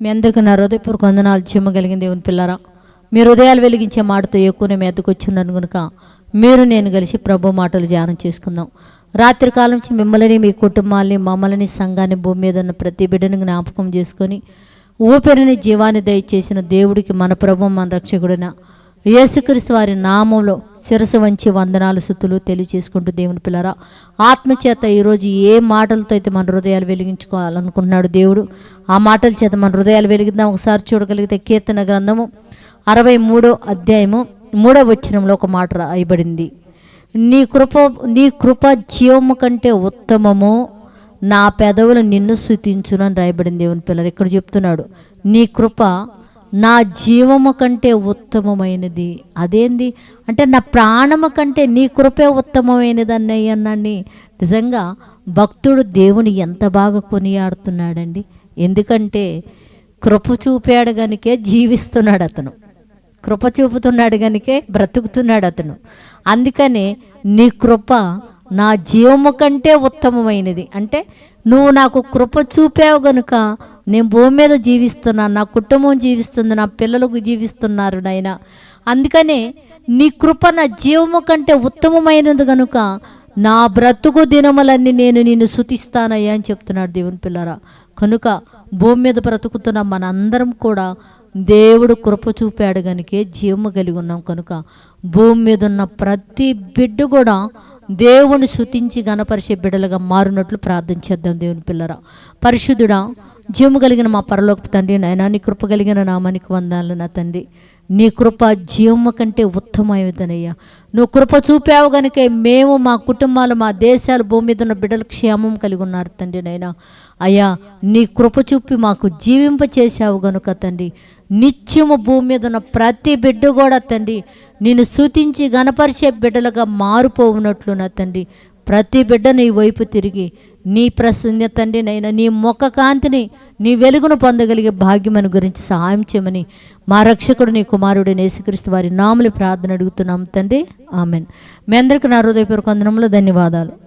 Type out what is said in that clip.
మీ అందరికీ నా హృదయపూర్వక వందనాలు చెమ్మగలిగిన దేవుని పిల్లరా. మీ హృదయాలు వెలిగించే మాటతో ఎక్కువనే మీ ఎద్దకు కనుక మీరు నేను కలిసి ప్రభు మాటలు ధ్యానం చేసుకుందాం. రాత్రి కాలం నుంచి మిమ్మల్ని మీ కుటుంబాన్ని మమ్మల్ని సంఘాన్ని భూమి మీద ఉన్న ప్రతి బిడ్డను జ్ఞాపకం చేసుకొని ఊపిరిని జీవాన్ని దయచేసిన దేవుడికి మన ప్రభు మన రక్షకుడిన యేసుక్రీస్తు వారి నామంలో శిరసు వంచి వందనాలు సుతులు తెలియచేసుకుంటూ దేవుని పిల్లరా ఆత్మచేత ఈరోజు ఏ మాటలతో అయితే మన హృదయాలు వెలిగించుకోవాలనుకుంటున్నాడు దేవుడు ఆ మాటల చేత మన హృదయాలు వెలిగిద్దాం. ఒకసారి చూడగలిగితే కీర్తన గ్రంథము అరవై మూడో అధ్యాయము మూడో వచ్చినంలో ఒక మాట రాయబడింది. నీ కృప నీ కృప జీవము కంటే ఉత్తమము నా పెదవులు నిన్ను స్థుతించునని రాయబడింది దేవుని పిల్లలు ఇక్కడ చెప్తున్నాడు నీ కృప నా జీవము కంటే ఉత్తమమైనది. అదేంది? అంటే నా ప్రాణము కంటే నీ కృపే ఉత్తమమైనది అన్నయ్యన్నాన్ని నిజంగా భక్తుడు దేవుని ఎంత బాగా కొనియాడుతున్నాడండి. ఎందుకంటే కృప చూపాడు గనికే జీవిస్తున్నాడు అతను. కృప చూపుతున్నాడు గనికే బ్రతుకుతున్నాడు అతను. అందుకనే నీ కృప నా జీవము కంటే ఉత్తమమైనది. అంటే నువ్వు నాకు కృప చూపావు గనుక నేను భూమి మీద జీవిస్తున్నాను నా కుటుంబం జీవిస్తుంది నా పిల్లలకు జీవిస్తున్నారు నాయన. అందుకనే నీ కృప నా జీవము కంటే ఉత్తమమైనది కనుక నా బ్రతుకు దినములన్నీ నేను నిన్ను శుతిస్తానయ్యా అని చెప్తున్నాడు దేవుని పిల్లరా. కనుక భూమి మీద బ్రతుకుతున్న మనందరం కూడా దేవుడు కృప చూపాడు గనుకే జీవము కలిగి ఉన్నాం కనుక. భూమి మీద ఉన్న ప్రతి బిడ్డ కూడా దేవుని శుతించి గణపరిచే బిడ్డలుగా మారినట్లు ప్రార్థన చేద్దాం దేవుని పిల్లరా. పరిశుద్ధుడా జీవము కలిగిన మా పరలోక తండ్రి నాయనా నీ కృప కలిగిన నామానికి వందాలు నా తండ్రి. నీ కృప జీవము కంటే ఉత్తమమైనదనయ్యా నువ్వు కృప చూపావు గనుకే మేము మా కుటుంబాలు మా దేశాలు భూమి మీద ఉన్న బిడ్డలు క్షేమం కలిగి ఉన్నారు తండ్రి నైనా అయ్యా నీ కృప చూపి మాకు జీవింప చేశావు గనుక తండ్రి. నిత్యము భూమి మీద ఉన్న ప్రతి బిడ్డ కూడా తండ్రి నేను సూచించి గణపరిచే బిడ్డలుగా మారిపోవునట్లు నా తండ్రి. ప్రతి బిడ్డ నీ వైపు తిరిగి నీ ప్రసన్న తండ్రి నైనా నీ మొక్క కాంతిని నీ వెలుగును పొందగలిగే భాగ్యమని గురించి సహాయం చేయమని మా రక్షకుడు నీ కుమారుడు నేసుక్రీస్తు వారి నాములు ప్రార్థన అడుగుతున్నాం తండ్రి. ఆమెన్. మీ అందరికీ నా హృదయపూర్వక ధన్యవాదాలు.